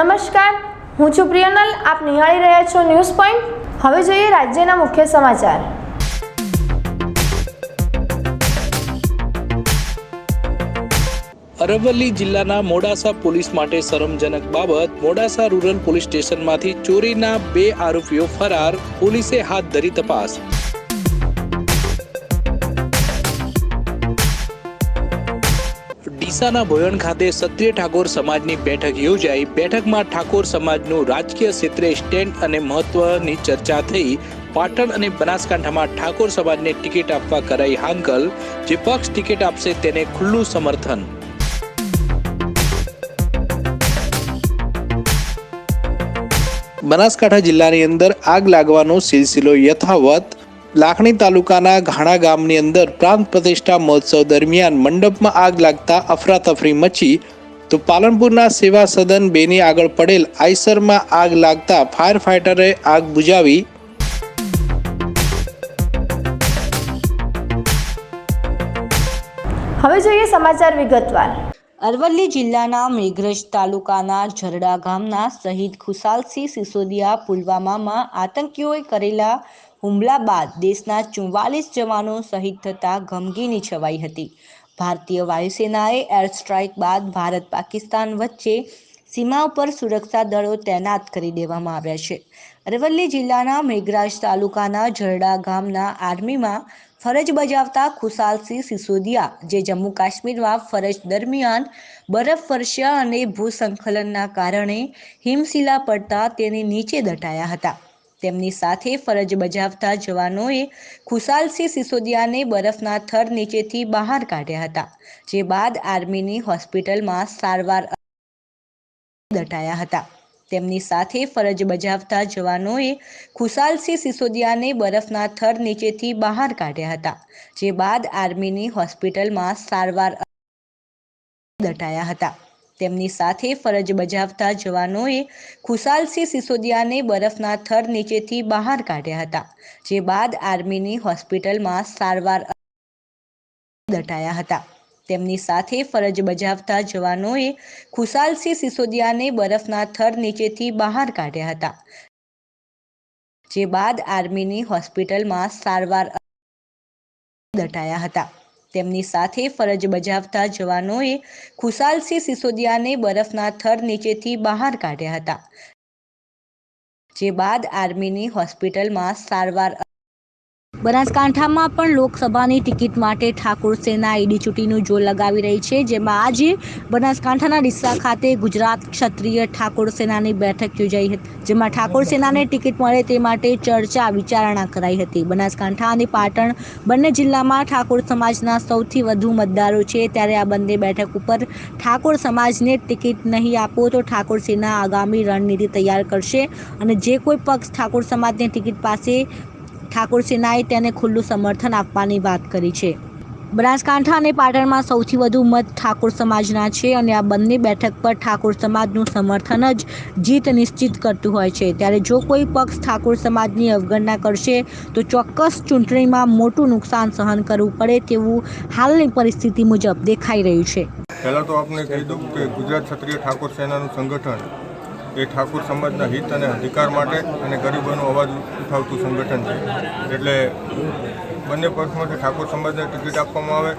નમસ્કાર, હું છું પ્રિયનલ, આપ નિહાળી રહ્યા છો ન્યૂઝ પોઈન્ટ. હવે જોઈએ રાજ્યના મુખ્ય સમાચાર. અરવલ્લી જિલ્લાના મોડાસા પોલીસ માટે શરમજનક બાબત, મોડાસા રૂરલ પોલીસ સ્ટેશનમાંથી ચોરીના બે આરોપીઓ ફરાર, પોલીસે હાથ ધરી તપાસ. ડીસાના ભોયણ ખાતે ક્ષત્રિય ઠાકોર સમાજની બેઠક યોજાઈ. બેઠકમાં ઠાકોર સમાજનું રાજકીય ક્ષેત્રે સ્ટેન્ડ અને મહત્વની ચર્ચા થઈ. પાટણ અને બનાસકાંઠામાં ઠાકોર સમાજને ટિકિટ આપવા કરાઈ હાંકલ. જે પક્ષ ટિકિટ આપશે તેને ખુલ્લું સમર્થન. બનાસકાંઠા જિલ્લાની અંદર આગ લાગવાનો સિલસિલો યથાવત લાખણી તાલુકાના ઘાણા ગામની અંદર પ્રાંત પ્રતિષ્ઠા મહોત્સવ દરમિયાન મંડપમાં આગ લાગતા અફરાતફરી મચી તો પાલનપુરના સેવા સદન બેની આગળ પડેલ આઈસરમાં આગ લાગતા ફાયર ફાઇટરે આગ બુજાવી. હવે જોઈએ સમાચાર વિગતવાર. અરવલ્લી જિલ્લાના મેઘરજ તાલુકાના ઝરડા ગામના શહીદ ખુશાલસિંહ સિસોદિયા પુલવામામાં આતંકીઓએ કરેલા હુમલા બાદ દેશના ચુમ્વાલીસ જવાનો શહીદ થતાં ગમગીની છવાઈ હતી. ભારતીય વાયુસેનાએ એર સ્ટ્રાઇક બાદ ભારત પાકિસ્તાન વચ્ચે સીમા ઉપર સુરક્ષા દળો તૈનાત કરી દેવામાં આવ્યા છે. અરવલ્લી જિલ્લાના મેઘરાજ તાલુકાના ઝરડા ગામના આર્મીમાં ફરજ બજાવતા ખુશાલસિંહ સિસોદિયા, જે જમ્મુ કાશ્મીરમાં ફરજ દરમિયાન બરફ વર્ષા અને ભૂસંકલનના કારણે હિમશિલા પડતા તેને નીચે દટાયા હતા. તેમની સાથે ફરજ બજાવતા જવાનોએ ખુશાલસિંહ સિસોદિયાને બરફના થર નીચેથી બહાર કાઢ્યા હતા, જે બાદ આર્મીની હોસ્પિટલમાં સારવાર દટાયા હતા. તેમની સાથે ફરજ બજાવતા જવાનોએ ખુશાલસિંહ સિસોદિયાને બરફના થર નીચેથી બહાર કાઢ્યા હતા, જે બાદ આર્મીની હોસ્પિટલમાં સારવાર દટાયા હતા. તેમની સાથે ફરજ બજાવતા જવાનોએ ખુશાલસિંહ સિસોદિયાને બરફના થર નીચેથી બહાર કાઢ્યા હતા, જે બાદ આર્મીની હોસ્પિટલમાં સારવાર દટાયા હતા. તેમની સાથે ફરજ બજાવતા જવાનોએ ખુશાલસિંહ સિસોદિયાને બરફના થર નીચેથી બહાર કાઢ્યા હતા, જે બાદ આર્મીની હોસ્પિટલમાં સારવાર દટાયા હતા. તેમની સાથે ફરજ બજાવતા જવાનોએ ખુશાલસિંહ સિસોદિયાને બરફના થર નીચેથી બહાર કાઢ્યા હતા. જે બાદ આર્મીની હોસ્પિટલમાં સારવાર બનાસકાંઠામાં પણ લોકસભાની ટિકિટ માટે ઠાકોર સેના ઈડી ચૂંટીનું જોર લગાવી રહી છે, જેમાં આજે બનાસકાંઠાના ડીસા ખાતે ગુજરાત ક્ષત્રિય ઠાકોર સેનાની બેઠક યોજાઈ હતી, જેમાં ઠાકોર સેનાને ટિકિટ મળે તે માટે ચર્ચા, વિચારણા કરાઈ હતી. બનાસકાંઠા અને પાટણ બંને જિલ્લામાં ઠાકોર સમાજના સૌથી વધુ મતદારો છે. ત્યારે આ બંને બેઠક ઉપર ઠાકોર સમાજને ટિકિટ નહીં આપો તો ઠાકોર સેના આગામી રણનીતિ તૈયાર કરશે અને જે કોઈ પક્ષ ઠાકોર સમાજને ટિકિટ પાસે ઠાકોર સેનાએ તેને ખુલ્લું સમર્થન આપવાની વાત કરી છે. બનાસકાંઠા અને પાટણમાં સૌથી વધુ મત ઠાકોર સમાજના છે અને આ બંને બેઠક પર ઠાકોર સમાજનું સમર્થન જ જીત નિશ્ચિત કરતું હોય છે. ત્યારે જો કોઈ પક્ષ ઠાકોર સમાજની અવગણના કરશે, તો ચોક્કસ ચૂંટણીમાં મોટું નુકસાન સહન કરવું પડે તેવું હાલની પરિસ્થિતિ મુજબ દેખાઈ રહ્યું છે. પહેલાં તો આપને કહી દઉં કે ગુજરાત ક્ષત્રિય ઠાકોર સેનાનું સંગઠન એ ઠાકોર સમાજના હિત અને અધિકાર માટે અને ગરીબોનો અવાજ ઉઠાવતું સંગઠન છે. એટલે બંને પક્ષમાંથી ઠાકોર સમાજને ટિકિટ આપવામાં આવે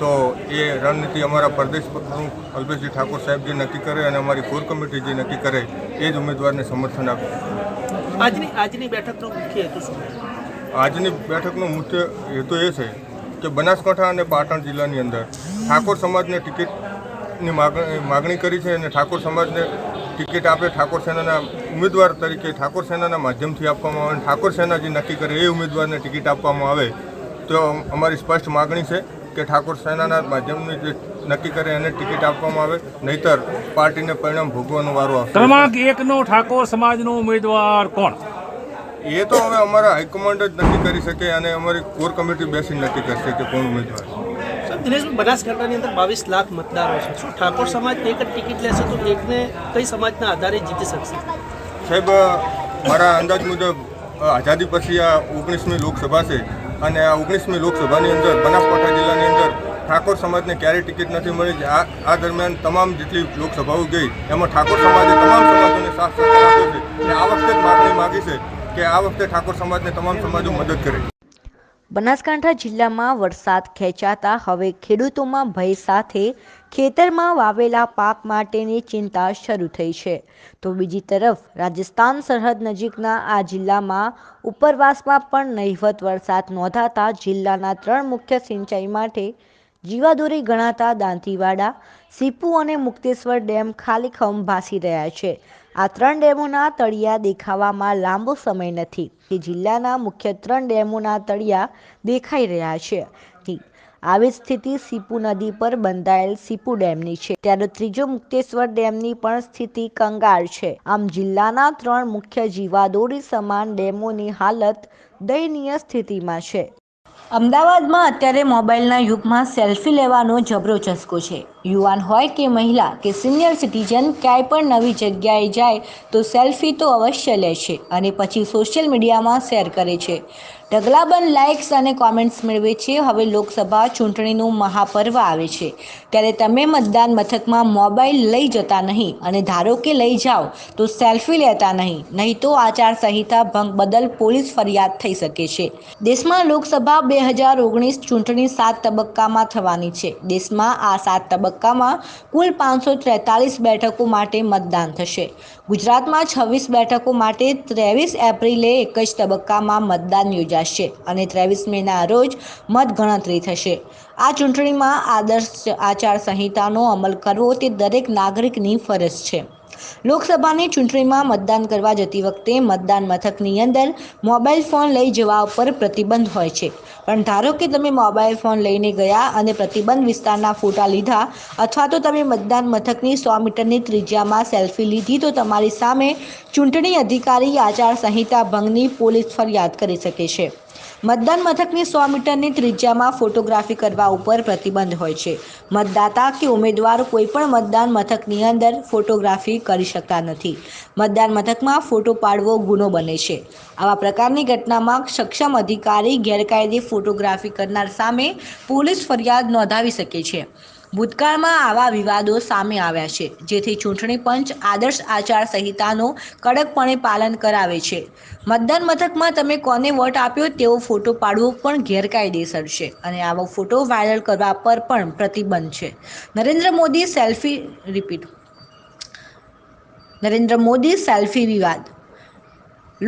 તો એ રણનીતિ અમારા પ્રદેશ પ્રમુખ અલ્પેશજી ઠાકોર સાહેબ જે નક્કી કરે અને અમારી કોર કમિટી જે નક્કી કરે એ જ ઉમેદવારને સમર્થન આપે. આજની આજની બેઠકનો મુખ્ય હેતુ શું? આજની બેઠકનો મુખ્ય હેતુ એ છે કે બનાસકાંઠા અને પાટણ જિલ્લાની અંદર ઠાકોર સમાજને ટિકિટની માગણી માગણી કરી છે અને ઠાકોર સમાજને ટિકિટ આપે ઠાકોર સેનાના ઉમેદવાર તરીકે ઠાકોર સેનાના માધ્યમથી આપવામાં આવે અને ઠાકોર સેના જે નક્કી કરે એ ઉમેદવારને ટિકિટ આપવામાં આવે તો અમારી સ્પષ્ટ માગણી છે કે ઠાકોર સેનાના માધ્યમની જે નક્કી કરે એને ટિકિટ આપવામાં આવે નહીતર પાર્ટીને પરિણામ ભોગવાનો વારો આવશે. ક્રમાંક એકનો ઠાકોર સમાજનો ઉમેદવાર કોણ? એ તો હવે અમારા હાઈકમાન્ડ જ નક્કી કરી શકે અને અમારી કોર કમિટી બેસીને નક્કી કરશે કે કોણ ઉમેદવાર. દિનેશભાઈ બનાસકાંઠાની અંદર બાવીસ લાખ મતદારો છે? શું ઠાકોર સમાજ એક જ ટિકિટ લેશે તો એકને કઈ સમાજના આધારે જીતી શકશે? સાહેબ મારા અંદાજ મુજબ આઝાદી પછી આ ઓગણીસમી લોકસભા છે અને આ ઓગણીસમી લોકસભાની અંદર, બનાસકાંઠા જિલ્લાની અંદર ઠાકોર સમાજને ક્યારેય ટિકિટ નથી મળી. આ આ દરમિયાન તમામ જેટલી લોકસભાઓ ગઈ, એમાં ઠાકોર સમાજે તમામ સમાજોને સાથ સહકાર આપ્યો છે. અને આ વખતે જ માગણી માગી છે કે આ વખતે ઠાકોર સમાજને તમામ સમાજો મદદ કરે. બનાસકાંઠા જિલ્લામાં વરસાદ ખેંચાતા હવે ખેડૂતોમાં ભય સાથે ખેતરમાં વાવેલા પાક માટેની ચિંતા શરૂ થઈ છે. તો બીજી તરફ, રાજસ્થાન સરહદ નજીકના આ જિલ્લામાં ઉપરવાસમાં પણ નહિવત વરસાદ નોંધાતા જિલ્લાના ત્રણ મુખ્ય સિંચાઈ માટે જીવાદોરી ગણાતા દાંતીવાડા, સીપુ અને મુક્તેશ્વર ડેમ ખાલીખમ ભાસી રહ્યા છે. આ ત્રણ ડેમોના તળિયા દેખાવામાં લાંબો સમય નથી. કે જિલ્લાના મુખ્ય ત્રણ ડેમોના તળિયા દેખાઈ રહ્યા છે. આવી સ્થિતિ સીપુ નદી પર બંધાયેલ સીપુ ડેમની છે. ત્યારે ત્રીજો મુક્તેશ્વર ડેમની પણ સ્થિતિ કંગાળ છે. આમ જિલ્લાના ત્રણ મુખ્ય જીવાદોરી સમાન ડેમોની હાલત દયનીય સ્થિતિમાં છે. અમદાવાદમાં અત્યારે મોબાઈલના યુગમાં સેલ્ફી લેવાનો જબરો ચસ્કો છે. યુવાન હોય કે મહિલા કે સિનિયર સિટીઝન ક્યાંય પણ નવી જગ્યાએ જાય તો સેલ્ફી તો અવશ્ય લે છે અને પછી સોશિયલ મીડિયામાં શેર કરે છે. ઢગલાબંધ લાઇક્સ અને કોમેન્ટ્સ મેળવે છે. હવે લોકસભા ચૂંટણીનું મહાપર્વ આવે છે. ત્યારે તમે મતદાન મથકમાં મોબાઈલ લઈ જતા નહીં અને ધારો કે લઈ જાઓ તો સેલ્ફી લેતા નહીં. નહીં તો આચારસંહિતા ભંગ બદલ પોલીસ ફરિયાદ થઈ શકે છે. દેશમાં લોકસભા બે હજાર ઓગણીસ ચૂંટણી સાત તબક્કામાં થવાની છે. દેશમાં આ સાત તબક્કામાં કુલ પાંચસો ત્રેતાલીસ બેઠકો માટે મતદાન થશે. ગુજરાતમાં છવ્વીસ બેઠકો માટે ત્રેવીસ એપ્રિલે એક જ તબક્કામાં મતદાન યોજાશે અને ત્રેવીસ મેના રોજ મતગણતરી થશે. આ ચૂંટણીમાં આદર્શ આચારસંહિતાનો અમલ કરવો તે દરેક નાગરિકની ફરજ છે. લોકસભાની ચૂંટણીમાં મતદાન કરવા જતી વખતે મતદાન મથકની અંદર મોબાઈલ ફોન લઈ જવા ઉપર પ્રતિબંધ હોય છે. પણ ધારો કે તમે મોબાઈલ ફોન લઈને ગયા અને પ્રતિબંધ વિસ્તારના ફોટા લીધા અથવા તો તમે મતદાન મથકની સો મીટરની ત્રિજ્યામાં સેલ્ફી લીધી તો તમારી સામે ચૂંટણી અધિકારી આચારસંહિતા ભંગની પોલીસ ફરિયાદ કરી શકે છે. મતદાન મથકની સો મીટરની ત્રિજ્યામાં ફોટોગ્રાફી કરવા ઉપર પ્રતિબંધ હોય છે. મતદાતા કે ઉમેદવાર કોઈપણ મતદાન મથકની અંદર ફોટોગ્રાફી કરી શકતા નથી. મતદાન મથકમાં ફોટો પાડવો ગુનો બને છે. આવા પ્રકારની ઘટનામાં સક્ષમ અધિકારી ગેરકાયદે ફોટોગ્રાફી કરનાર સામે પોલીસ ફરિયાદ નોંધાવી શકે છે. ભૂતકાળમાં આવા વિવાદો સામે આવ્યા છે, જેથી ચૂંટણી પંચ આદર્શ આચાર સંહિતાનો કડકપણે પાલન કરાવે છે. મતદાન મથકમાં તમે કોને વોટ આપ્યો તેવો ફોટો પાડવો પણ ગેરકાયદેસર છે અને આવો ફોટો વાયરલ કરવા પર પણ પ્રતિબંધ છે. Narendra Modi selfie repeat Narendra Modi selfie વિવાદ.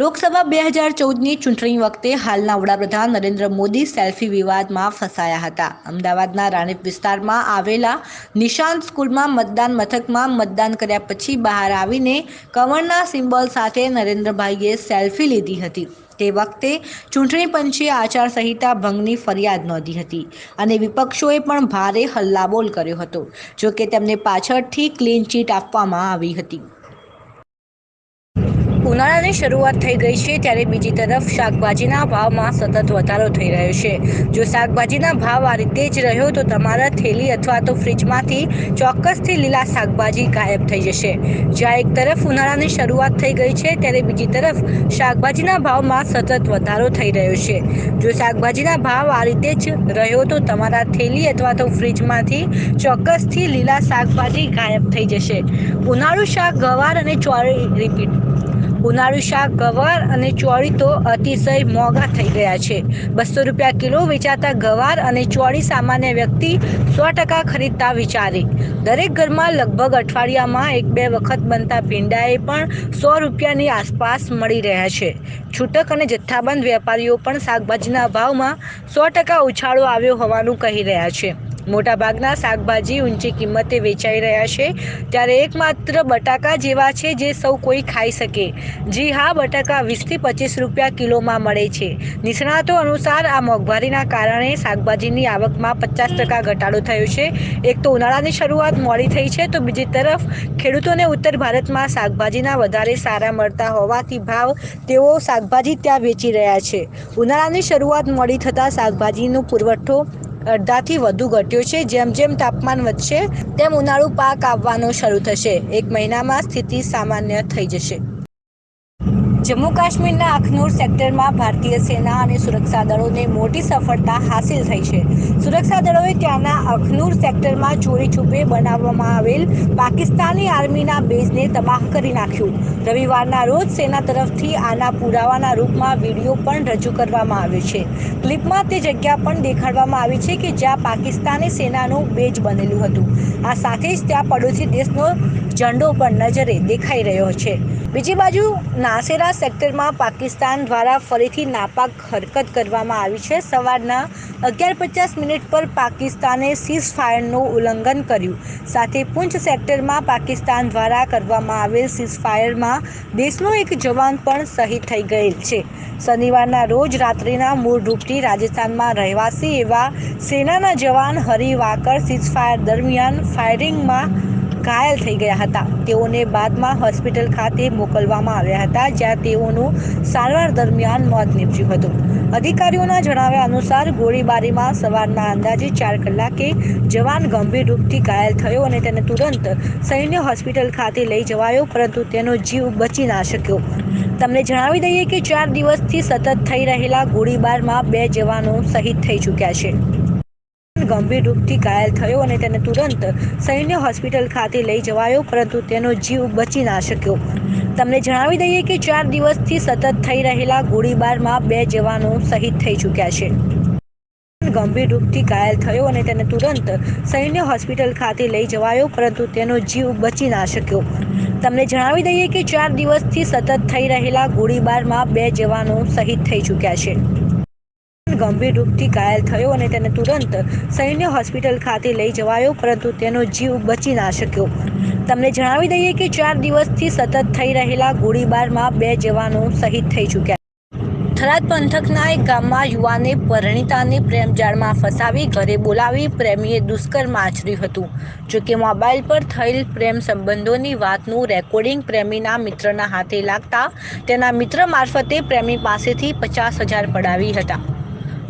લોકસભા બે હજાર ચૌદની ચૂંટણી વખતે હાલના વડાપ્રધાન નરેન્દ્ર મોદી સેલ્ફી વિવાદમાં ફસાયા હતા. અમદાવાદના રાણીપ વિસ્તારમાં આવેલા નિશાંત સ્કૂલમાં મતદાન મથકમાં મતદાન કર્યા પછી બહાર આવીને કમળના સિમ્બોલ સાથે નરેન્દ્રભાઈએ સેલ્ફી લીધી હતી. તે વખતે ચૂંટણી પંચે આચારસંહિતા ભંગની ફરિયાદ નોંધી હતી અને વિપક્ષોએ પણ ભારે હલ્લાબોલ કર્યો હતો, જોકે તેમને પાછળથી ક્લીન ચીટ આપવામાં આવી હતી. ઉનાળાની શરૂઆત થઈ ગઈ છે ત્યારે બીજી તરફ શાકભાજીના ભાવમાં સતત વધારો થઈ રહ્યો છે. જો શાકભાજીના ભાવ આ રીતે જ રહ્યો તો તમારા થેલી અથવા તો ફ્રીજમાંથી ચોક્કસથી લીલા શાકભાજી ગાયબ થઈ જશે. જ્યાં એક તરફ ઉનાળાની શરૂઆત થઈ ગઈ છે ત્યારે બીજી તરફ શાકભાજીના ભાવમાં સતત વધારો થઈ રહ્યો છે. જો શાકભાજીના ભાવ આ રીતે જ રહ્યો તો તમારા થેલી અથવા તો ફ્રીજમાંથી ચોક્કસથી લીલા શાકભાજી ગાયબ થઈ જશે. ઉનાળુ શાક, ગવાર અને ચોળી રિપીટ ઉનાળુ શાક, ગવાર અને ચોળી તો અતિશય મોંઘા થઈ ગયા છે. બસો રૂપિયા કિલો વેચાતા ગવાર અને ચોળી સામાન્ય વ્યક્તિ સો ટકા ખરીદતા વિચારે. દરેક ઘરમાં લગભગ અઠવાડિયામાં એક બે વખત બનતા ભીંડાએ પણ સો રૂપિયાની આસપાસ મળી રહ્યા છે. છૂટક અને જથ્થાબંધ વેપારીઓ પણ શાકભાજીના ભાવમાં સો ટકા ઉછાળો આવ્યો હોવાનું કહી રહ્યા છે. મોટાભાગના શાકભાજી ઊંચી કિંમતે વેચાઈ રહ્યા છે. ત્યારે એકમાત્ર બટાકા જેવા છે જે સૌ કોઈ ખાઈ શકે. જી હા, બટાકા વીસથી પચીસ રૂપિયા કિલોમાં મળે છે. નિષ્ણાતો અનુસાર આ મોંઘવારીના કારણે શાકભાજીની આવકમાં પચાસ ટકા ઘટાડો થયો છે. એક તો ઉનાળાની શરૂઆત મોડી થઈ છે તો બીજી તરફ ખેડૂતોને ઉત્તર ભારતમાં શાકભાજીના વધારે સારા મળતા હોવાથી ભાવ તેઓ શાકભાજી ત્યાં વેચી રહ્યા છે. ઉનાળાની શરૂઆત મોડી થતાં શાકભાજીનો પુરવઠો અડધાથી વધુ ઘટ્યો છે. જેમ જેમ તાપમાન વધશે, તેમ ઉનાળુ પાક આવવાનો શરૂ થશે. એક મહિનામાં સ્થિતિ સામાન્ય થઈ જશે. જમ્મુ કાશ્મીરના અખનૂર સેક્ટરમાં ભારતીય સેના અને સુરક્ષા દળોને મોટી સફળતા હાંસિલ થઈ છે. સુરક્ષા દળોએ ત્યાંના અખનૂર સેક્ટરમાં ચોરી છુપે બનાવવામાં આવેલ પાકિસ્તાની આર્મીના બેઝને તબાહ કરી નાખ્યું. રવિવારના રોજ સેના તરફથી આના પુરાવાના રૂપમાં વીડિયો પણ રજૂ કરવામાં આવ્યો છે. ક્લિપમાં તે જગ્યા પણ દેખાડવામાં આવી છે કે જ્યાં પાકિસ્તાની સેનાનું બેજ બનેલું હતું. આ સાથે જ ત્યાં પડોશી દેશનો ઝંડો પણ નજરે દેખાઈ રહ્યો છે. બીજી બાજુ નાસેરા સેક્ટરમાં પાકિસ્તાન દ્વારા ફરીથી નાપાક હરકત કરવામાં આવી છે. સવારના અગિયાર પચાસ મિનિટ પર પાકિસ્તાને સીઝ ફાયરનું ઉલ્લંઘન કર્યું. સાથે પૂંછ સેક્ટરમાં પાકિસ્તાન દ્વારા કરવામાં આવેલ સીઝ ફાયરમાં દેશનો એક જવાન પણ શહીદ થઈ ગયેલ છે. શનિવારના રોજ રાત્રિના મૂળ રૂપથી રાજસ્થાનમાં રહેવાસી એવા સેનાના જવાન હરિ વાકર સીઝ ફાયર દરમિયાન ફાયરિંગમાં ઘાયલ થઈ ગયા હતા. તેઓને બાદમાં હોસ્પિટલ ખાતે મોકલવામાં આવ્યા હતા, જ્યાં તેઓનું સારવાર દરમિયાન મોત નીપજ્યું હતું. અધિકારીઓના જણાવ્યા અનુસાર, ગોળીબારીમાં સવારના અંદાજે ચાર કલાકે જવાન ગંભીર રૂપથી ઘાયલ થયો અને તેને તુરંત સૈન્ય હોસ્પિટલ ખાતે લઈ જવાયો, પરંતુ તેનો જીવ બચી ના શક્યો. તમને જણાવી દઈએ કે ચાર દિવસથી સતત થઈ રહેલા ગોળીબારમાં બે જવાનો શહીદ થઈ ચૂક્યા છે. ગંભીર રૂપથી ઘાયલ થયો અને તેને તુરંત સૈન્ય હોસ્પિટલ ખાતે લઈ જવાયો, પરંતુ તેનો જીવ બચી ના શક્યો. તમને જણાવી દઈએ કે ચાર દિવસથી સતત થઈ રહેલા ગોળીબારમાં બે જવાનો શહીદ થઈ ચૂક્યા છે. ગંભીર રૂપથી ઘાયલ થયો અને તેને તુરંત સૈન્ય હોસ્પિટલ ખાતે લઈ જવાયો, પરંતુ તેનો જીવ બચી ના શક્યો. તમને જણાવી દઈએ કે ચાર દિવસથી સતત થઈ રહેલા ગોળીબારમાં બે જવાનો શહીદ થઈ ચૂક્યા છે. ગંભીર રૂપથી ઘાયલ થયો અને તેને તુરંત સૈન્ય હોસ્પિટલ ખાતે લઈ જવાયો, પરંતુ તેનો જીવ બચી ના શક્યો. તમને જણાવી દઈએ કે ચાર દિવસથી સતત થઈ રહેલા ગોળીબારમાં બે જવાનો શહીદ થઈ ચૂક્યા. થરાદ પંથકના એક ગામમાં યુવાને પરણિતાને પ્રેમજાળમાં ફસાવી ઘરે બોલાવી પ્રેમીએ દુષ્કર્મ આચર્યું હતું. જોકે મોબાઈલ પર થયેલ પ્રેમ સંબંધોની વાતનું રેકોર્ડિંગ પ્રેમીના મિત્રના હાથે લાગતા તેના મિત્ર મારફતે પ્રેમી પાસેથી પચાસ હજાર પડાવી હતા.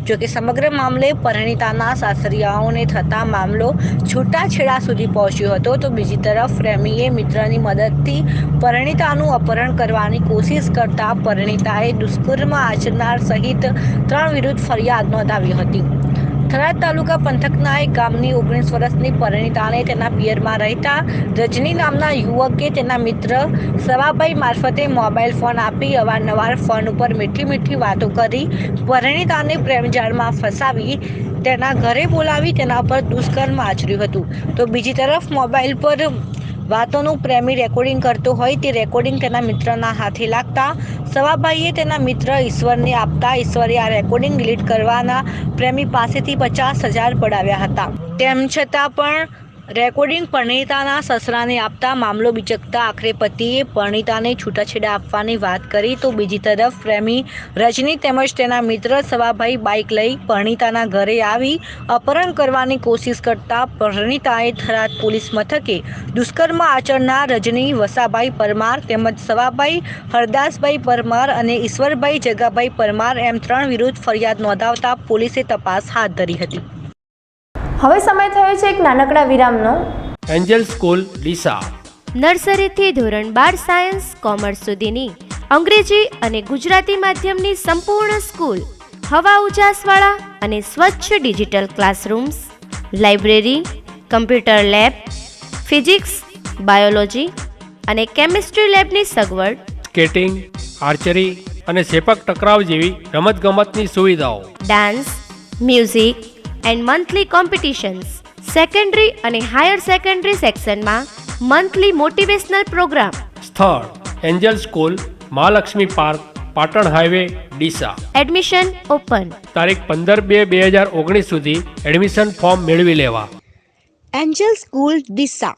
જોકે સમગ્ર મામલે પરિણીતાના સાસરિયાઓને થતા મામલો છૂટાછેડા સુધી પહોંચ્યો હતો, તો બીજી તરફ પ્રેમીએ મિત્રની મદદથી પરિણીતાનું અપહરણ કરવાની કોશિશ કરતા પરણિતાએ દુષ્કર્મ આચરનાર સહિત ત્રણ વિરુદ્ધ ફરિયાદ નોંધાવી હતી. થરાદ તાલુકા પંથકના એક ગામની ઓગણીસ વર્ષની પરિણીતાને તેના પિયરમાં રહેતા રજની નામના યુવકે તેના મિત્ર સવાભાઈ મારફતે મોબાઈલ ફોન આપી અવારનવાર ફોન ઉપર મીઠી મીઠી વાતો કરી પરિણીતાને પ્રેમજાળમાં ફસાવી તેના ઘરે બોલાવી તેના પર દુષ્કર્મ આચર્યું હતું. તો બીજી તરફ મોબાઈલ પર વાતોનું પ્રેમી રેકોર્ડિંગ કરતો હોય તે રેકોર્ડિંગ તેના મિત્રના હાથે લાગતા. સવાભાઈએ તેના મિત્ર ઈશ્વરને આપતા ઈશ્વરે આ રેકોર્ડિંગ ડિલીટ કરવાના પ્રેમી પાસેથી પચાસ હજાર પડાવ્યા હતા. તેમ છતાં પણ રેકોર્ડિંગ પરણિતાના સસરાને આપતા મામલો બિચકતા આખરે પતિએ પરણિતાને છૂટાછેડા આપવાની વાત કરી તો બીજી તરફ પ્રેમી રજની તેમજ તેના મિત્ર સવાભાઈ બાઇક લઈ પરણિતાના ઘરે આવી અપહરણ કરવાની કોશિશ કરતા પરણિતાએ થરાદ પોલીસ મથકે દુષ્કર્મ આચરનાર રજની, વસાભાઈ પરમાર તેમજ સવાભાઈ હરદાસભાઈ પરમાર અને ઈશ્વરભાઈ જગાભાઈ પરમાર એમ ત્રણ વિરુદ્ધ ફરિયાદ નોંધાવતા પોલીસે તપાસ હાથ ધરી હતી. હવે સમય થયો છે એક નાનકડા વિરામનો. Angel school Deesa. નર્સરીથી ધોરણ બાર સાયન્સ કોમર્સ સુધીની. અંગ્રેજી અને ગુજરાતી માધ્યમની સંપૂર્ણ સ્કૂલ. હવા ઉજાસવાળા અને સ્વચ્છ digital classrooms. Library computer lab physics biology અને કેમિસ્ટ્રી લેબની સગવડ. સ્કેટિંગ આર્ચરી અને સેપક ટકરાવ જેવી રમતગમતની સુવિધાઓ. Dance music and monthly competitions. Secondary અને હાયર સેકન્ડરી સેક્શનમાં મંથલી મોટિવેશનલ પ્રોગ્રામ. સ્થળ Angel school Mahalakshmi park Patan highway Deesa. Admission open. તારીખ પંદર બે બે હજાર ઓગણીસ સુધી એડમિશન ફોર્મ મેળવી લેવા. Angel school Deesa.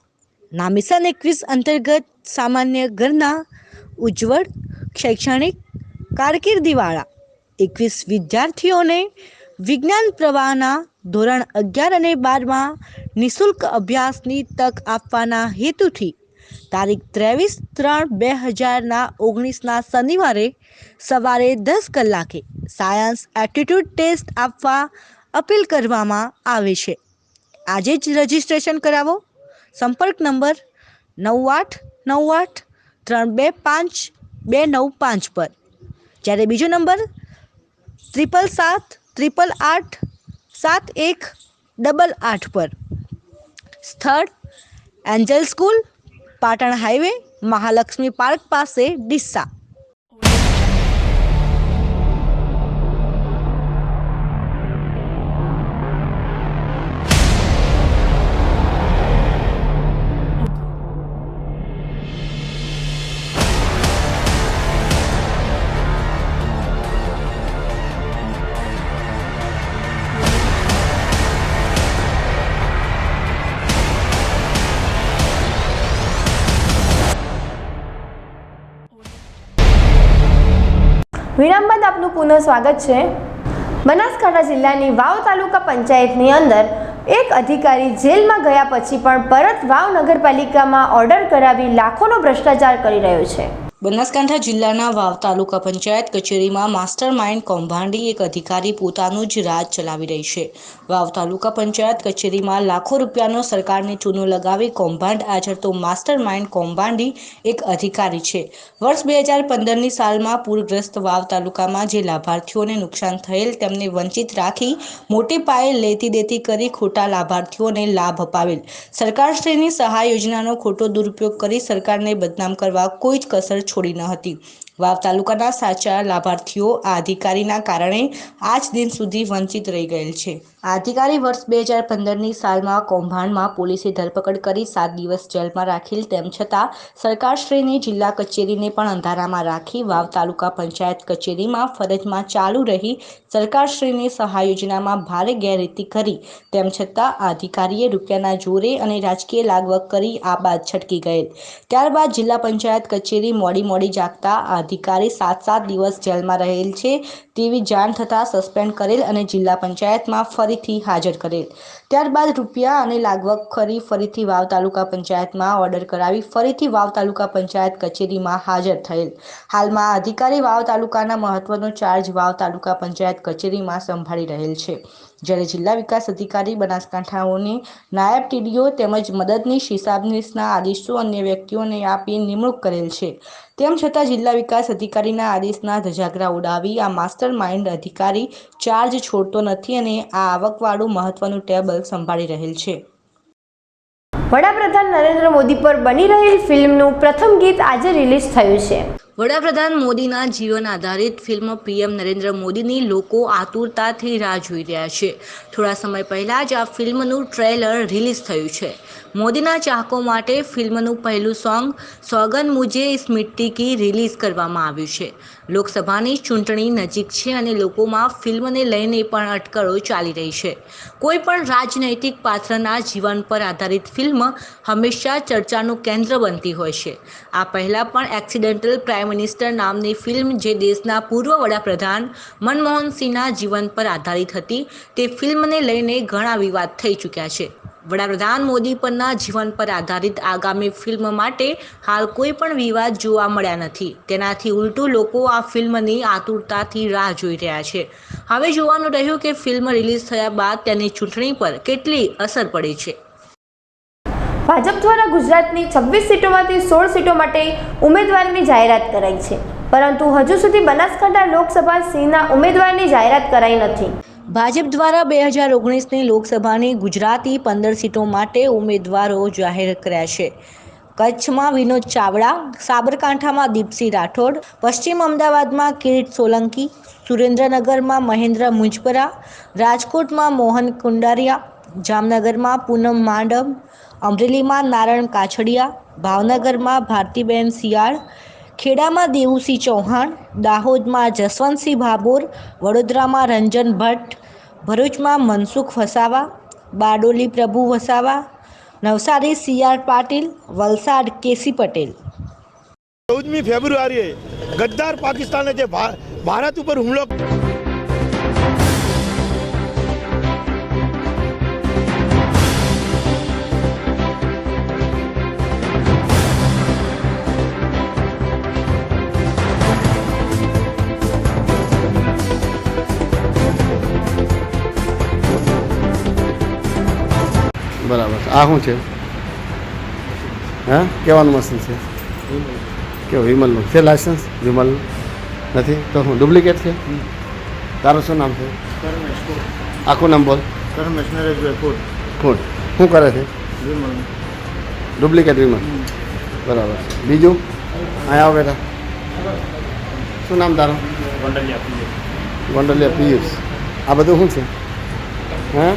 ના મિશન એકવીસ અંતર્ગત સામાન્ય ઘરના ઉજ્જવળ શૈક્ષણિક કારકિર્દીવાળા એકવીસ વિદ્યાર્થીઓને વિજ્ઞાન પ્રવાહના ધોરણ અગિયાર અને બારમાં નિઃશુલ્ક અભ્યાસની તક આપવાના હેતુથી તારીખ ત્રેવીસ ત્રણ બે હજારના ઓગણીસના શનિવારે સવારે દસ કલાકે સાયન્સ એપ્ટિટ્યૂડ ટેસ્ટ આપવા અપીલ કરવામાં આવે છે. આજે જ રજિસ્ટ્રેશન કરાવો. સંપર્ક નંબર નવ આઠ નવ આઠ ત્રણ બે પાંચ બે નવ પાંચ પર. જ્યારે બીજો નંબર, ત્રિપલ સાત ત્રિપલ આઠ, સાત એક, ડબલ આઠ પર. સ્થળ, Angel school, Patan highway, Mahalakshmi park પાસે ડીસા. વિરામ બાદ આપનું પુનઃ સ્વાગત છે. બનાસકાંઠા જિલ્લાની વાવ તાલુકા પંચાયતની અંદર એક અધિકારી જેલમાં ગયા પછી પણ પરત વાવ નગરપાલિકામાં ઓર્ડર કરાવી લાખોનો ભ્રષ્ટાચાર કરી રહ્યો છે. બનાસકાંઠા જિલ્લાના વાવ તાલુકા પંચાયત કચેરીમાં માસ્ટર માઇન્ડ કૌભાંડી એક અધિકારી પોતાનું જ રાજ ચલાવી રહી છે. વાવ તાલુકા પંચાયત કચેરીમાં લાખો રૂપિયાનો સરકારને ચૂનો લગાવી કૌભાંડ આચરતો માસ્ટર માઇન્ડ કૌભાંડી એક અધિકારી છે. વર્ષ બે હજાર પંદરની સાલમાં પૂરગ્રસ્ત વાવ તાલુકામાં જે લાભાર્થીઓને નુકસાન થયેલ તેમને વંચિત રાખી મોટી પાયે લેતી દેતી કરી ખોટા લાભાર્થીઓને લાભ અપાવેલ. સરકારશ્રીની સહાય યોજનાનો ખોટો દુરુપયોગ કરી સરકારને બદનામ કરવા કોઈ જ કસર છોડી ન હતી. વાવ તાલુકાના સાચા લાભાર્થીઓ આ અધિકારીના કારણે આજ દિન સુધી વંચિત રહી ગયેલ છે. આ અધિકારી વર્ષ બે હજાર પંદરની સાલમાં કૌભાંડમાં પોલીસે ધરપકડ કરી સાત દિવસ જેલમાં રાખેલ તેમ છતાં સરકારશ્રીની જિલ્લા કચેરીને પણ અંધારામાં રાખી વાવ તાલુકા પંચાયત કચેરીમાં ફરજમાં ચાલુ રહી સરકારશ્રીની સહાય યોજનામાં ભારે ગેરરીતિ કરી. તેમ છતાં અધિકારીએ રૂપિયાના જોરે અને રાજકીય લાગવગ કરી આ બાદ છટકી ગયેલ. ત્યારબાદ જિલ્લા પંચાયત કચેરી મોડી મોડી જાગતા અધિકારી સાત સાત દિવસ જેલમાં રહેલ છે તેવી જાણ થતાં સસ્પેન્ડ કરેલ અને જિલ્લા પંચાયતમાં ફરીથી હાજર કરેલ. ત્યારબાદ રૂપિયા અને લાગવગ કરી ફરીથી વાવ તાલુકા પંચાયતમાં ઓર્ડર કરાવી ફરીથી વાવ તાલુકા પંચાયત કચેરીમાં હાજર થયેલ. હાલમાં અધિકારી વાવ તાલુકાના મહત્વનો ચાર્જ વાવ તાલુકા પંચાયત કચેરીમાં સંભાળી રહેલ છે. જ્યારે જિલ્લા વિકાસ અધિકારી બનાસકાંઠાઓને નાયબ ટીડીઓ તેમજ મદદનીશ હિસાબનીશના આદેશો અન્ય વ્યક્તિઓને આપી નિમણૂક કરેલ છે. તેમ છતાં જિલ્લા વિકાસ અધિકારીના આદેશના ધજાગરા ઉડાવી આ માસ્ટર માઇન્ડ અધિકારી ચાર્જ છોડતો નથી અને આ આવકવાળું મહત્વનું ટેબલ સંભાળી રહેલ છે. વડાપ્રધાન નરેન્દ્ર મોદી પર બની રહેલ ફિલ્મનું પ્રથમ ગીત આજે રિલીઝ થયું છે. વડાપ્રધાન મોદીના જીવન આધારિત ફિલ્મ પીએમ નરેન્દ્ર મોદીની લોકો આતુરતાથી રાહ જોઈ રહ્યા છે. થોડા સમય પહેલાં જ આ ફિલ્મનું ટ્રેલર રિલીઝ થયું છે. મોદીના ચાહકો માટે ફિલ્મનું પહેલું સોંગ સોગન મુજે ઇસ કી રિલીઝ કરવામાં આવ્યું છે. લોકસભાની ચૂંટણી નજીક છે અને લોકોમાં ફિલ્મને લઈને પણ અટકળો ચાલી રહી છે. કોઈ પણ રાજનૈતિક પાત્રના જીવન પર આધારિત ફિલ્મ હંમેશા ચર્ચાનું કેન્દ્ર બનતી હોય છે. આ પહેલાં પણ એક્સિડેન્ટલ પ્રાઇમ મિનિસ્ટર નામની ફિલ્મ જે દેશના પૂર્વ વડાપ્રધાન મનમોહન સિંહના જીવન પર આધારિત હતી, તે ફિલ્મને લઈને ઘણા વિવાદ થઈ ચૂક્યા છે. વડાપ્રધાન મોદી પરના જીવન પર આધારિત આગામી ફિલ્મ માટે હાલ કોઈ પણ વિવાદ જોવા મળ્યા નથી. તેનાથી ઉલટું લોકો આ ફિલ્મની આતુરતાથી રાહ જોઈ રહ્યા છે. હવે જોવાનું રહ્યું કે ફિલ્મ રિલીઝ થયા બાદ તેની ચૂંટણી પર કેટલી અસર પડી છે. ભાજપ દ્વારા ગુજરાતની છવ્વીસ સીટોમાંથી સોળ સીટો માટે ઉમેદવારની જાહેરાત કરાઈ છે. પરંતુ હજુ સુધી બનાસકાંઠા લોકસભા સિંહના ઉમેદવારની જાહેરાત કરાઈ નથી. ભાજપ દ્વારા બે હજાર ઓગણીસની લોકસભાની ગુજરાતી પંદર સીટો માટે ઉમેદવારો જાહેર કર્યા છે. કચ્છમાં વિનોદ ચાવડા, સાબરકાંઠામાં દીપસિંહ રાઠોડ, પશ્ચિમ અમદાવાદમાં કિરીટ સોલંકી, સુરેન્દ્રનગરમાં મહેન્દ્ર મુંજપરા, રાજકોટમાં મોહન કુંડારિયા, જામનગરમાં પૂનમ માંડમ અમરેલીમાં નારણ કાછડિયા, ભાવનગરમાં ભારતીબેન શિયાળ ખેડામાં દેવુસિંહ ચૌહાણ, દાહોદમાં જસવંતસિંહ ભાભોર, વડોદરામાં રંજન ભટ્ટ, ભરૂચમાં Mansukh Vasava, Bardoli Prabhu Vasava, Navsari C R Patil, Valsad KC Patel. ચૌદમી ફેબ્રુઆરીએ ગદ્દાર પાકિસ્તાને જે ભારત ઉપર હુમલો આ શું છે? હા? કહેવાનું મશીન છે? કેવું વિમલનું છે લાયસન્સ વિમલનું નથી? તો શું ડુપ્લિકેટ છે? તારું શું નામ છે? આખું નામ બોલ. ફૂડ શું કરે છે? ડુપ્લિકેટ વિમલ. બરાબર. બીજું? અહીંયા આવો બેટા. શું નામ તારું? ગોંડલિયા પિયુષ આ બધું શું છે? હા?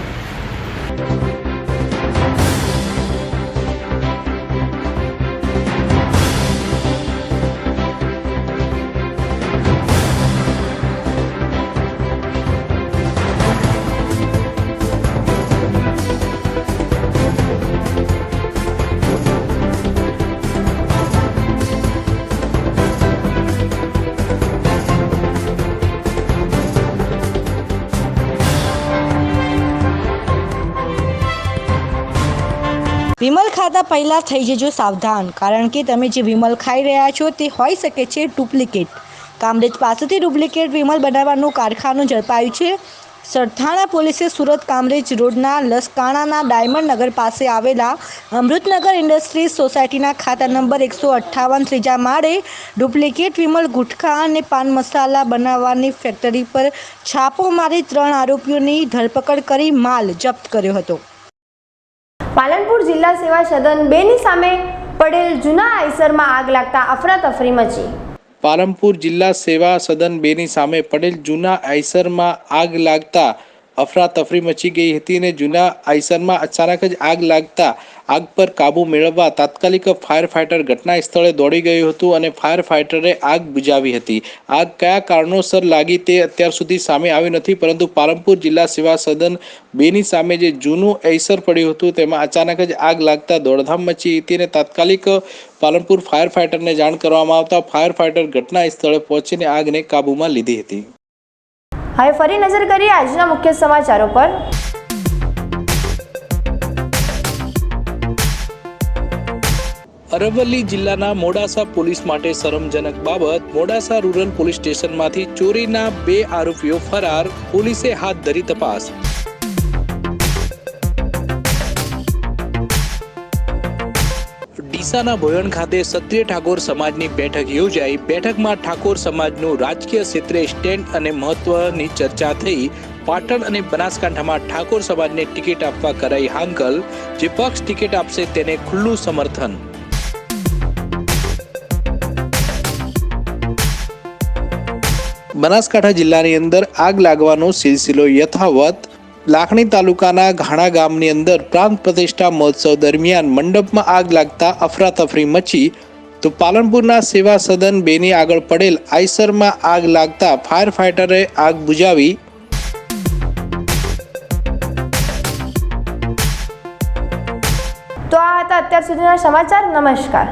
ખાતા પહેલાં થઈ જજો સાવધાન. કારણ કે તમે જે વિમલ ખાઈ રહ્યા છો તે હોઈ શકે છે ડુપ્લિકેટ. કામરેજ પાસેથી ડુપ્લિકેટ વિમલ બનાવવાનું કારખાનું ઝડપાયું છે. સરથાણા પોલીસે સુરત કામરેજ રોડના લસકાણાના ડાયમંડ નગર પાસે આવેલા અમૃતનગર ઇન્ડસ્ટ્રીઝ સોસાયટીના ખાતા નંબર એકસો અઠ્ઠાવન ત્રીજા માળે ડુપ્લિકેટ વિમલ ગુટખા અને પાન મસાલા બનાવવાની ફેક્ટરી પર છાપો મારી ત્રણ આરોપીઓની ધરપકડ કરી માલ જપ્ત કર્યો હતો. પાલનપુર જિલ્લા સેવા સદન બેની સામે પડેલ જૂના આઈસરમાં આગ લાગતા અફરાતફરી મચી. પાલનપુર જિલ્લા સેવા સદન બેની સામે પડેલ જૂના આઈસરમાં આગ લાગતા અફરાતફરી મચી ગઈ હતી અને જૂના આઈસરમાં અચાનક જ આગ લાગતા આગ પર કાબુ મેળવવા તાત્કાલિક ફાયર ફાઇટર ઘટના સ્થળે દોડી ગયું હતું અને ફાયર ફાઇટરે આગ બુજાવી હતી. આગ કયા કારણોસર લાગી તે અત્યાર સુધી સામે આવી નથી, પરંતુ પાલનપુર જિલ્લા સેવા સદન બેની સામે જે જૂનું એસર પડ્યું હતું, તેમાં અચાનક જ આગ લાગતા દોડધામ મચી હતી અને તાત્કાલિક પાલનપુર ફાયર ફાઇટરને જાણ કરવામાં આવતા ફાયર ફાઇટર ઘટના સ્થળે પહોંચીને આગને કાબૂમાં લીધી હતી. હવે ફરી નજર કરીએ આજના મુખ્ય સમાચારો પર. અરવલ્લી જિલ્લાના મોડાસા પોલીસ માટે શરમજનક બાબત. મોડાસા રૂરલ પોલીસ સ્ટેશનમાંથી ચોરીના બે આરોપીઓ ફરાર. પોલીસે હાથ ધરી તપાસ. ડીસાના ભોયણ ખાતે ક્ષત્રિય ઠાકોર સમાજની બેઠક યોજાઈ. બેઠકમાં ઠાકોર સમાજનું રાજકીય ક્ષેત્રે સ્ટેન્ડ અને મહત્વની ચર્ચા થઈ. પાટણ અને બનાસકાંઠામાં ઠાકોર સમાજને ટિકિટ આપવા કરાઈ હાંકલ. જે પક્ષ ટિકિટ આપશે તેને ખુલ્લું સમર્થન. બનાસકાંઠા જિલ્લાની અંદર આગ લાગવાનો સિલસિલો યથાવત. લાખણી તાલુકાના ઘાણા ગામની અંદર પ્રાંત પ્રતિષ્ઠા મહોત્સવ દરમિયાન મંડપમાં આગ લાગતા અફરાતફરી મચી. તો પાલનપુરના સેવા સદન બેની આગળ પડેલ આઈસરમાં આગ લાગતા ફાયર ફાઇટરે આગ બુજાવી. તો આ હતા અત્યાર સુધીના સમાચાર. નમસ્કાર.